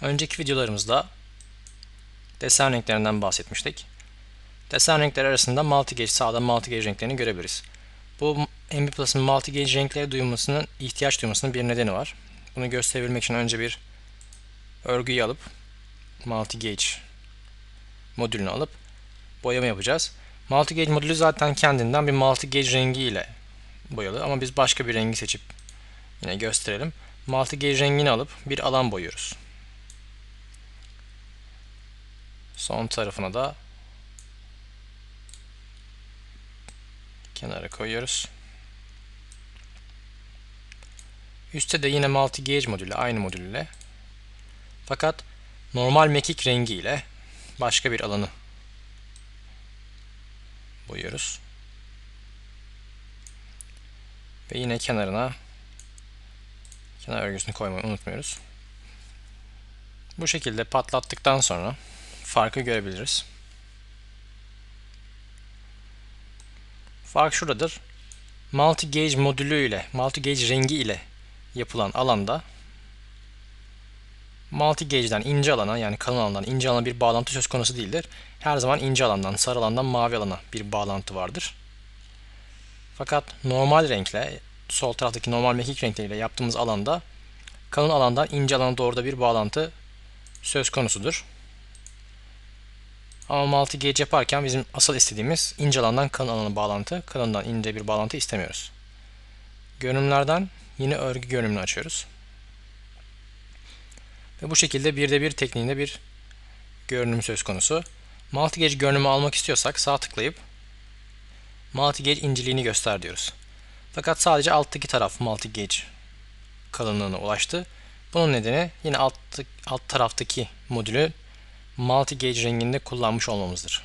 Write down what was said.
Önceki videolarımızda desen renklerinden bahsetmiştik. Desen renkleri arasında multi-gauge sağda multi-gauge renklerini görebiliriz. Bu MB Plus'ın multi-gauge renkleri duymasının ihtiyaç duymasının bir nedeni var. Bunu gösterebilmek için önce bir örgüyü alıp multi-gauge modülünü alıp boyama yapacağız. Multi-gauge modülü zaten kendinden bir multi-gauge rengi ile boyalı ama biz başka bir rengi seçip yine gösterelim. Multi-gauge rengini alıp bir alan boyuyoruz. Son tarafına da kenara koyuyoruz. Üstte de yine multi-gauge modülü aynı modülle fakat normal mekik rengi ile başka bir alanı boyuyoruz. Ve yine kenarına kenar örgüsünü koymayı unutmuyoruz. Bu şekilde patlattıktan sonra farkı görebiliriz. Fark şuradadır. Multi gauge modülü ile, multi gauge rengi ile yapılan alanda multi gauge'den ince alana yani kalın alandan ince alana bir bağlantı söz konusu değildir. Her zaman ince alandan sarı alandan mavi alana bir bağlantı vardır. Fakat normal renkle sol taraftaki normal mekik renkleriyle yaptığımız alanda kalın alandan ince alana doğru da bir bağlantı söz konusudur. Ama multi gauge yaparken bizim asıl istediğimiz ince alandan kalın alana bağlantı, kalından ince bir bağlantı istemiyoruz. Görünümlerden yine örgü görünümünü açıyoruz. Ve bu şekilde bir de bir tekniğinde bir görünüm söz konusu. Multi gauge görünümü almak istiyorsak sağ tıklayıp multi gauge inceliğini göster diyoruz. Fakat sadece alttaki taraf multi gauge kalınlığına ulaştı. Bunun nedeni yine alt, alt taraftaki modülü multi gauge renginde kullanmış olmamızdır.